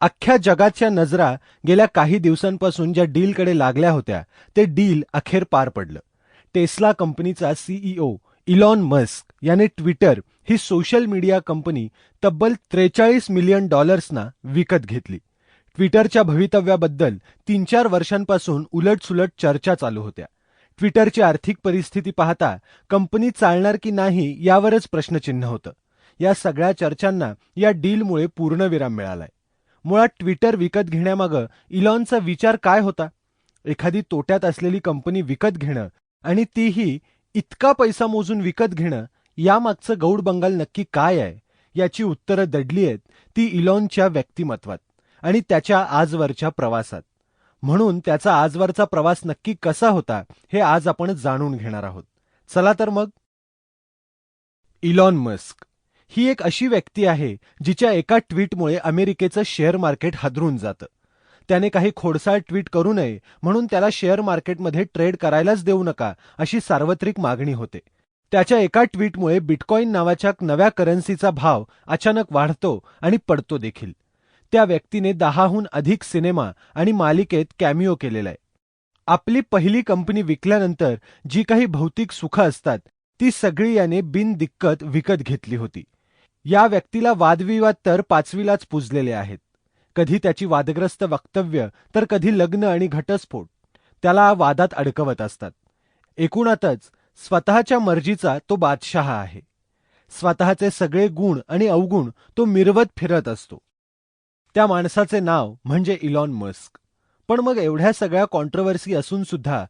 अख्ख्या जगाच्या नजरा गेल्या काही दिवसांपासून ज्या डीलकडे लागल्या होत्या ते डील अखेर पार पडलं. टेस्ला कंपनीचा सीईओ इलॉन मस्क याने ट्विटर ही सोशल मीडिया कंपनी तब्बल त्रेचाळीस मिलियन डॉलर्सना विकत घेतली. ट्विटरच्या भवितव्याबद्दल तीन चार वर्षांपासून उलटसुलट चर्चा चालू होत्या. ट्विटरची आर्थिक परिस्थिती पाहता कंपनी चालणार की नाही यावरच प्रश्नचिन्ह होतं. या सगळ्या चर्चांना या डीलमुळे पूर्णविराम मिळालाय. मुळात ट्विटर विकत घेण्यामागं इलॉनचा विचार काय होता? एखादी तोट्यात असलेली कंपनी विकत घेणं आणि तीही इतका पैसा मोजून विकत घेणं यामागचं गौड बंगाल नक्की काय आहे? याची उत्तरं दडली आहेत ती इलॉनच्या व्यक्तिमत्वात आणि त्याच्या आजवरच्या प्रवासात. म्हणून त्याचा आजवरचा प्रवास नक्की कसा होता हे आज आपण जाणून घेणार आहोत. चला तर मग. Elon Musk. ही एक अशी व्यक्ती आहे जिच्या एका ट्विटमुळे अमेरिकेचं शेअर मार्केट हादरून जातं. त्याने काही खोडसाळ ट्विट करू नये म्हणून त्याला शेअर मार्केटमध्ये ट्रेड करायलाच देऊ नका अशी सार्वत्रिक मागणी होते. त्याच्या एका ट्विटमुळे बिटकॉईन नावाच्या नव्या करन्सीचा भाव अचानक वाढतो आणि पडतो देखील. त्या व्यक्तीने दहाहून अधिक सिनेमा आणि मालिकेत कॅमिओ केलेला आहे. आपली पहिली कंपनी विकल्यानंतर जी काही भौतिक सुख असतात ती सगळी याने बिनदिक्कत विकत घेतली होती. या व्यक्तीला वादविवाद तर पाचवीलाच पुजलेले आहेत. कधी त्याची वादग्रस्त वक्तव्य तर कधी लग्न आणि घटस्फोट. त्याला वादात अडकवत असतात. एकूणातच स्वतःच्या मर्जीचा तो बादशहा आहे. स्वतःचे सगळे गुण आणि अवगुण तो मिरवत फिरत असतो. त्या माणसाचे नाव म्हणजे इलॉन मस्क. पण मग एवढ्या सगळ्या कॉन्ट्रोवर्सी असून सुद्धा